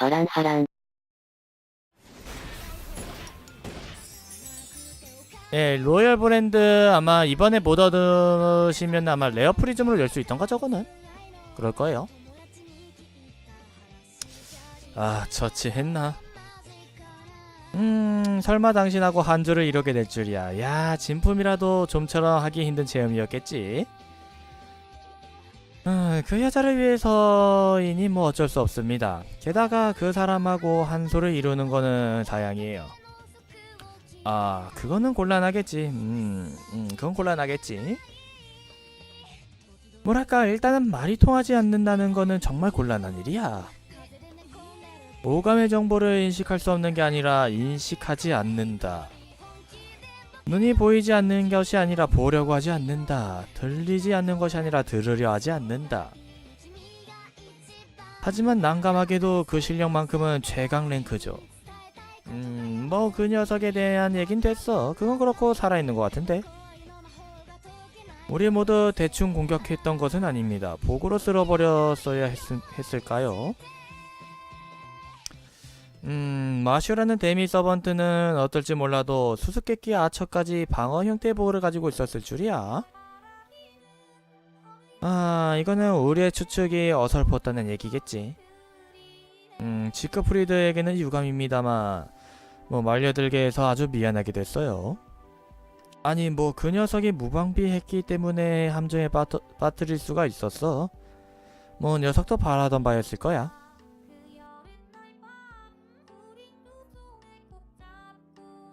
하란 하란. 예, 로열 브랜드 아마 이번에 못 얻으시면 아마 레어 프리즘으로 열 수 있던가 저거는 그럴 거예요. 아, 처치했나? 음, 설마 당신하고 한 줄을 이루게 될 줄이야. 야, 진품이라도 좀처럼 하기 힘든 체험이었겠지. 아, 그 여자를 위해서이니 뭐 어쩔 수 없습니다. 게다가 그 사람하고 한 소를 이루는 거는 사양이에요. 아, 그거는 곤란하겠지. 음, 음, 그건 곤란하겠지. 뭐랄까, 일단은 말이 통하지 않는다는 거는 정말 곤란한 일이야. 오감의 정보를 인식할 수 없는 게 아니라 인식하지 않는다. 눈이 보이지 않는 것이 아니라 보려고 하지 않는다. 들리지 않는 것이 아니라 들으려 하지 않는다. 하지만 난감하게도 그 실력만큼은 최강 랭크죠. 음, 뭐 그 녀석에 대한 얘긴 됐어. 그건 그렇고 살아있는 것 같은데. 우리 모두 대충 공격했던 것은 아닙니다. 복으로 쓸어버렸어야 했, 했을까요? 음, 마슈라는 데미 서번트는 어떨지 몰라도 수수께끼 아처까지 방어 형태의 보호를 가지고 있었을 줄이야. 아, 이거는 우리의 추측이 어설펐다는 얘기겠지. 음, 지크프리드에게는 유감입니다만 뭐 말려들게 해서 아주 미안하게 됐어요. 아니 뭐 그 녀석이 무방비했기 때문에 함정에 빠뜨, 빠뜨릴 수가 있었어. 뭐 녀석도 바라던 바였을 거야.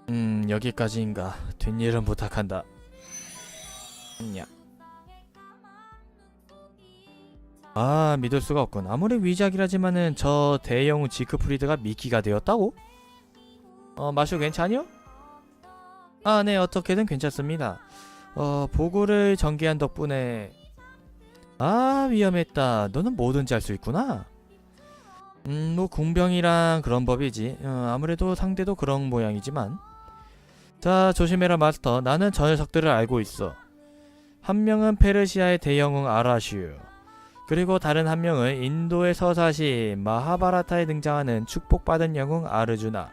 음 여기까지인가. 뒷일은 부탁한다. 냐. 아 믿을 수가 없군. 아무리 위작이라지만은 저 대영웅 지크프리드가 미끼가 되었다고? 어 마쇼 괜찮요? 아 네 어떻게든 괜찮습니다. 어 보고를 전개한 덕분에 아 위험했다. 너는 뭐든지 할 수 있구나. 음뭐 궁병이랑 그런 법이지. 어, 아무래도 상대도 그런 모양이지만. 자 조심해라 마스터. 나는 저 녀석들을 알고 있어. 한 명은 페르시아의 대영웅 아라슈. 그리고 다른 한 명은 인도의 서사시 마하바라타에 등장하는 축복받은 영웅 아르주나.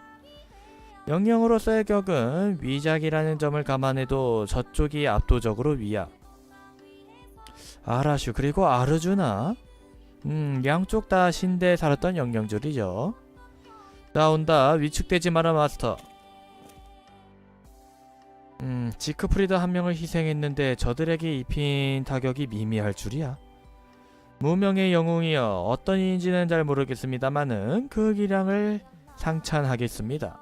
영영으로서의 격은 위작이라는 점을 감안해도 저쪽이 압도적으로 위야. 아라슈 그리고 아르주나. 음 양쪽 다 신대에 살았던 영영줄이죠. 나 온다 위축되지 마라 마스터. 음 지크프리드 한 명을 희생했는데 저들에게 입힌 타격이 미미할 줄이야. 무명의 영웅이여 어떤 이인지는 잘 모르겠습니다만은 그 기량을 상찬하겠습니다.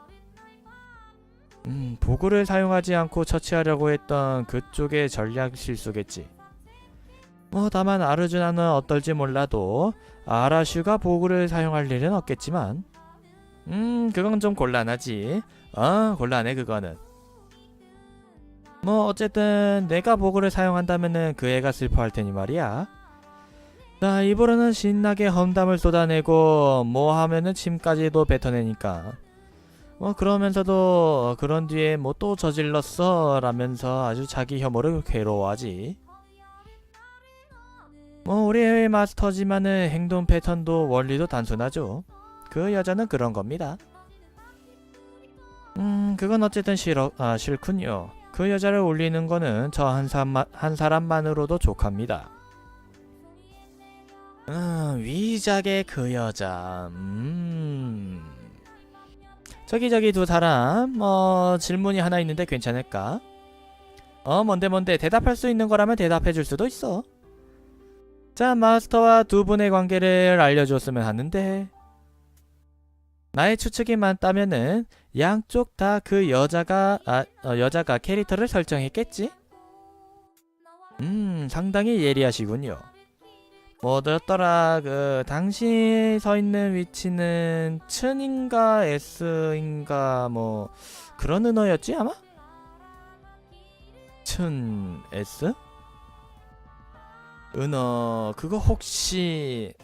음, 보고를 사용하지 않고 처치하려고 했던 그쪽의 전략 실수겠지. 뭐 다만 아르주나는 어떨지 몰라도 아라슈가 보고를 사용할 일은 없겠지만 음 그건 좀 곤란하지. 어 곤란해 그거는. 뭐 어쨌든 내가 보고를 사용한다면은 그 애가 슬퍼할 테니 말이야. 자, 입으로는 신나게 험담을 쏟아내고 뭐 하면은 침까지도 뱉어내니까. 뭐 그러면서도 그런 뒤에 뭐 또 저질렀어? 라면서 아주 자기 혐오를 괴로워하지. 뭐 우리 해외 마스터지만은 행동 패턴도 원리도 단순하죠. 그 여자는 그런 겁니다. 음 그건 어쨌든 싫어 아 싫군요 그 여자를 올리는 거는 저 한 사람, 한 사람만으로도 족합니다 음, 위작의 그 여자. 음. 저기 저기 두 사람. 어, 질문이 하나 있는데 괜찮을까? 어, 뭔데 뭔데 대답할 수 있는 거라면 대답해 줄 수도 있어. 자, 마스터와 두 분의 관계를 알려줬으면 하는데. 나의 추측이 맞다면은 양쪽 다 그 여자가 아, 어, 여자가 캐릭터를 설정했겠지? 음, 상당히 예리하시군요. 뭐였더라 그 당신이 서 있는 위치는 층인가 S인가 뭐 그런 은어였지 아마? 층 S? 은어 그거 혹시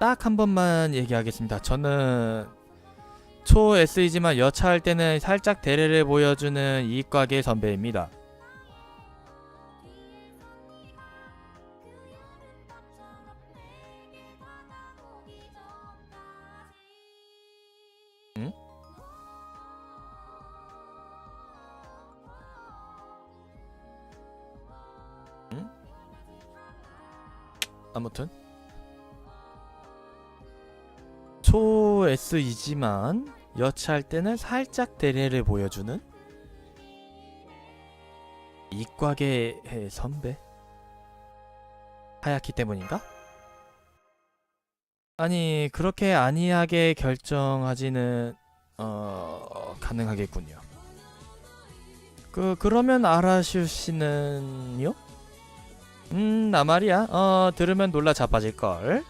딱 한 번만 얘기하겠습니다. 저는 초 SE지만 여차할 때는 살짝 대례를 보여주는 이과계 선배입니다. 아무튼 초 S이지만 여차할 때는 살짝 대례를 보여주는 이과계 선배 하얗기 때문인가? 아니 그렇게 안이하게 결정하지는 어 가능하겠군요. 그 그러면 아라슈 씨는요? 음, 나 말이야. 어, 들으면 놀라 자빠질 걸.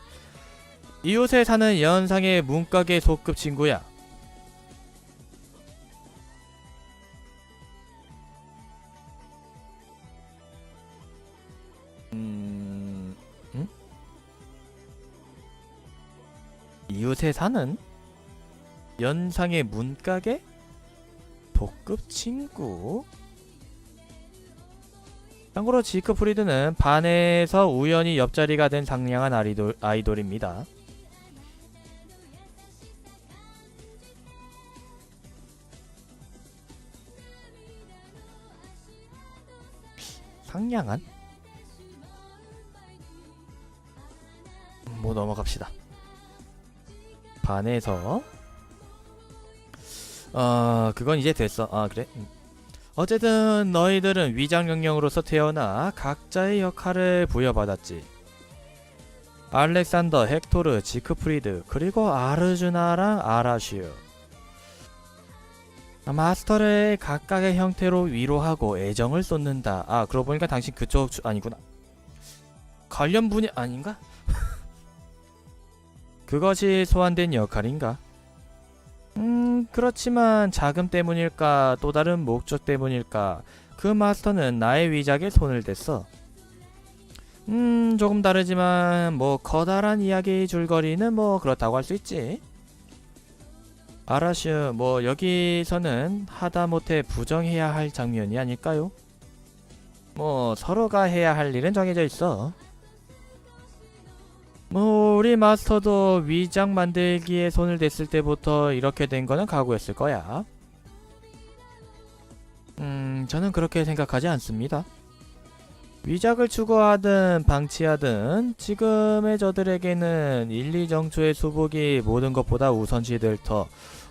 이웃에 사는 연상의 문가게 소급 친구야. 음, 음? 이웃에 사는 연상의 문가게 소급 친구. 참고로 지크 프리드는 반에서 우연히 옆자리가 된 상냥한 아이돌, 아이돌입니다. 상냥한? 뭐 넘어갑시다. 반에서 어 그건 이제 됐어. 아 그래. 음. 어쨌든 너희들은 위장 영역으로서 태어나 각자의 역할을 부여받았지. 알렉산더, 헥토르, 지크프리드, 그리고 아르주나랑 아라슈. 마스터를 각각의 형태로 위로하고 애정을 쏟는다. 아, 그러고 보니까 당신 그쪽 주- 아니구나. 관련 분야 아닌가? 그것이 소환된 역할인가? 음, 그렇지만 자금 때문일까, 또 다른 목적 때문일까, 그 마스터는 나의 위작에 손을 댔어. 음, 조금 다르지만, 뭐, 커다란 이야기 줄거리는 뭐, 그렇다고 할 수 있지. 아라슈, 뭐, 여기서는 하다못해 부정해야 할 장면이 아닐까요? 뭐, 서로가 해야 할 일은 정해져 있어. 뭐 우리 마스터도 위장 만들기에 손을 댔을 때부터 이렇게 된 거는 각오였을 거야. 음, 저는 그렇게 생각하지 않습니다. 위작을 추구하든 방치하든 지금의 저들에게는 1, 2정초의 수복이 모든 것보다 우선시 될 터.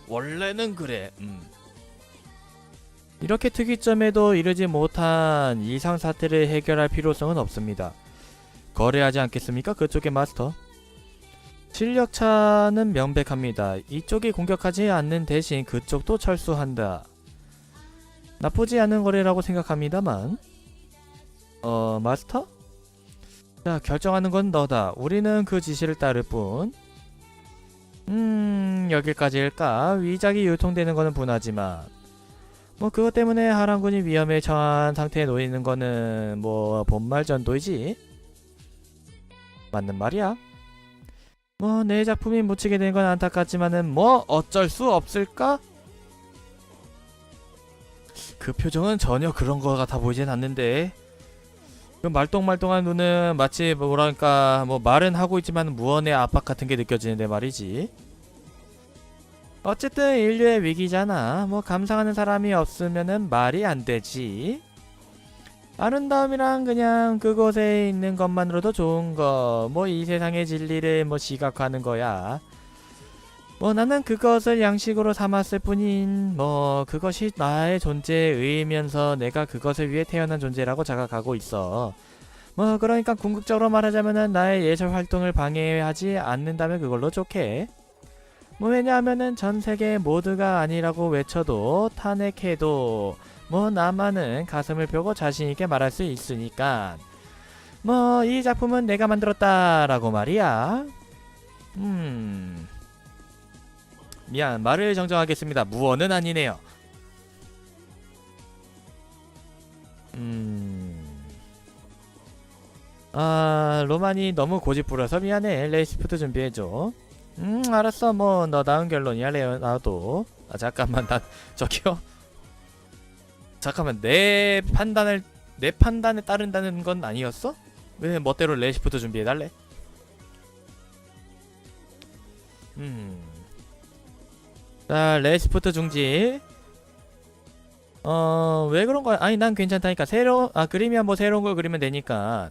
원래는 그래. 음. 이렇게 특이점에도 이르지 못한 이상 사태를 해결할 필요성은 없습니다. 거래하지 않겠습니까? 그쪽의 마스터. 실력 차는 명백합니다. 이쪽이 공격하지 않는 대신 그쪽도 철수한다. 나쁘지 않은 거래라고 생각합니다만. 어, 마스터? 자, 결정하는 건 너다. 우리는 그 지시를 따를 뿐. 음, 여기까지일까? 위작이 유통되는 거는 분하지만. 뭐 그것 때문에 하랑군이 위험에 처한 상태에 놓이는 거는 뭐 본말 전도이지. 맞는 말이야. 뭐 내 작품이 묻히게 된 건 안타깝지만은 뭐 어쩔 수 없을까? 그 표정은 전혀 그런 거 같아 보이진 않는데. 그 말똥말똥한 눈은 마치 뭐랄까 뭐 말은 하고 있지만 무언의 압박 같은 게 느껴지는데 말이지. 어쨌든 인류의 위기잖아. 뭐 감상하는 사람이 없으면은 말이 안 되지. 아름다움이란 그냥 그곳에 있는 것만으로도 좋은 거. 뭐 이 세상의 진리를 뭐 시각화하는 거야. 뭐 나는 그것을 양식으로 삼았을 뿐인 뭐 그것이 나의 존재의 의미면서 내가 그것을 위해 태어난 존재라고 자각하고 있어. 뭐 그러니까 궁극적으로 말하자면은 나의 예술 활동을 방해하지 않는다면 그걸로 좋게. 뭐 왜냐하면은 전 세계 모두가 아니라고 외쳐도 탄핵해도 뭐 나만은 가슴을 펴고 자신 있게 말할 수 있으니까. 뭐 이 작품은 내가 만들었다라고 말이야. 음. 미안 말을 정정하겠습니다. 무언은 아니네요. 음. 아 로만이 너무 고집부려서 미안해. 레시프트 준비해줘. 음 알았어 뭐 너다운 결론이야 레오나도. 아 잠깐만 난 저기요. 잠깐만 내 판단을 내 판단에 따른다는 건 아니었어? 왜 멋대로 레시프트 준비해 달래? 음. 자, 레시프트 중지. 어, 왜 그런 거야? 아니, 난 괜찮다니까. 새로, 아, 그림이야 뭐 새로운 걸 그리면 되니까.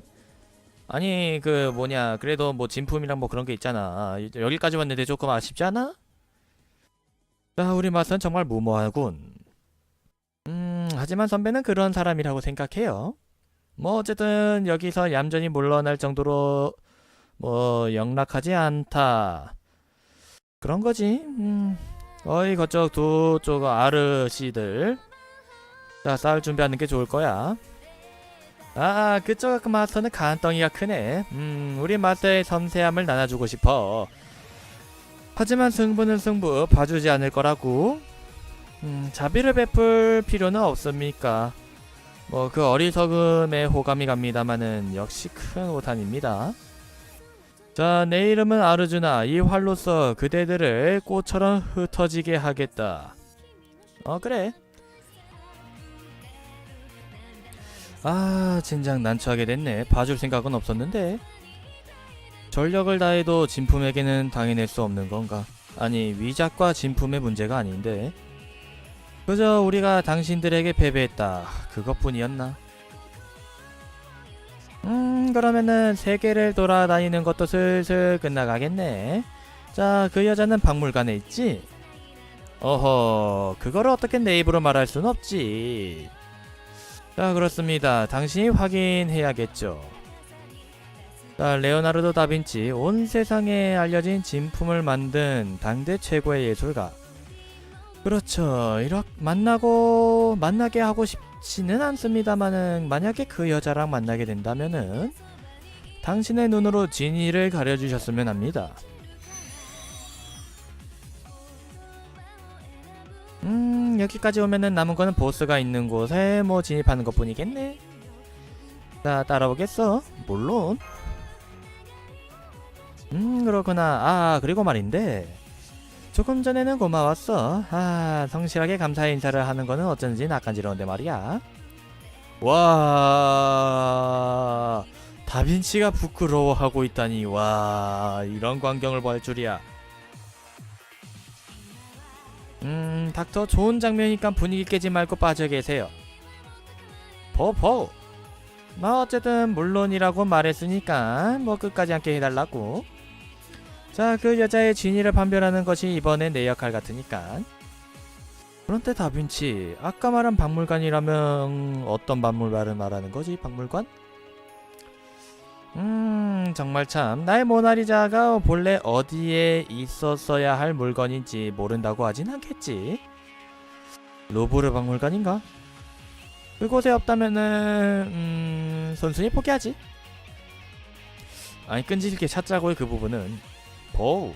아니, 그, 뭐냐. 그래도 뭐 진품이랑 뭐 그런 게 있잖아. 여기까지 왔는데 조금 아쉽지 않아? 자, 우리 맛은 정말 무모하군. 음, 하지만 선배는 그런 사람이라고 생각해요. 뭐, 어쨌든, 여기서 얌전히 물러날 정도로, 뭐, 영락하지 않다. 그런 거지. 음, 어이, 거쪽 두 쪽 아르씨들. 자, 싸울 준비하는 게 좋을 거야. 아, 그쪽 마스터는 간덩이가 크네. 음, 우리 마스터의 섬세함을 나눠주고 싶어. 하지만 승부는 승부, 봐주지 않을 거라고. 음, 자비를 베풀 필요는 없습니까? 뭐, 그 어리석음에 호감이 갑니다마는 역시 큰 오탄입니다. 자, 내 이름은 아르주나. 이 활로서 그대들을 꽃처럼 흩어지게 하겠다. 어, 그래. 아, 진작 난처하게 됐네. 봐줄 생각은 없었는데. 전력을 다해도 진품에게는 당해낼 수 없는 건가? 아니, 위작과 진품의 문제가 아닌데. 그저 우리가 당신들에게 패배했다. 그것뿐이었나? 음, 그러면은 세계를 돌아다니는 것도 슬슬 끝나가겠네. 자, 그 여자는 박물관에 있지? 어허, 그거를 어떻게 내 입으로 말할 순 없지. 자, 그렇습니다. 당신이 확인해야겠죠. 자, 레오나르도 다빈치, 온 세상에 알려진 진품을 만든 당대 최고의 예술가. 그렇죠. 이렇게 만나고 만나게 하고 싶 지는 않습니다만은 만약에 그 여자랑 만나게 된다면은 당신의 눈으로 진이를 가려주셨으면 합니다. 음 여기까지 오면은 남은 거는 보스가 있는 곳에 뭐 진입하는 것 뿐이겠네. 자 따라오겠어? 물론. 음 그렇구나. 아 그리고 말인데 조금 전에는 고마웠어. 아, 성실하게 감사 인사를 하는 거는 어쩐지 낯간지러운데 말이야. 와, 다빈치가 부끄러워하고 있다니. 와, 이런 광경을 볼 줄이야. 음, 닥터 좋은 장면이니까 분위기 깨지 말고 빠져 계세요. 포포. 뭐 어쨌든 물론이라고 말했으니까 뭐 끝까지 함께 해달라고. 자, 그 여자의 진위를 판별하는 것이 이번에 내 역할 같으니까. 그런데 다빈치, 아까 말한 박물관이라면 어떤 박물관을 말하는 거지? 박물관? 음, 정말 참. 나의 모나리자가 본래 어디에 있었어야 할 물건인지 모른다고 하진 않겠지. 로브르 박물관인가? 그곳에 없다면은, 음, 선순위 포기하지. 아니, 끈질기게 찾자고요, 그 부분은. 보우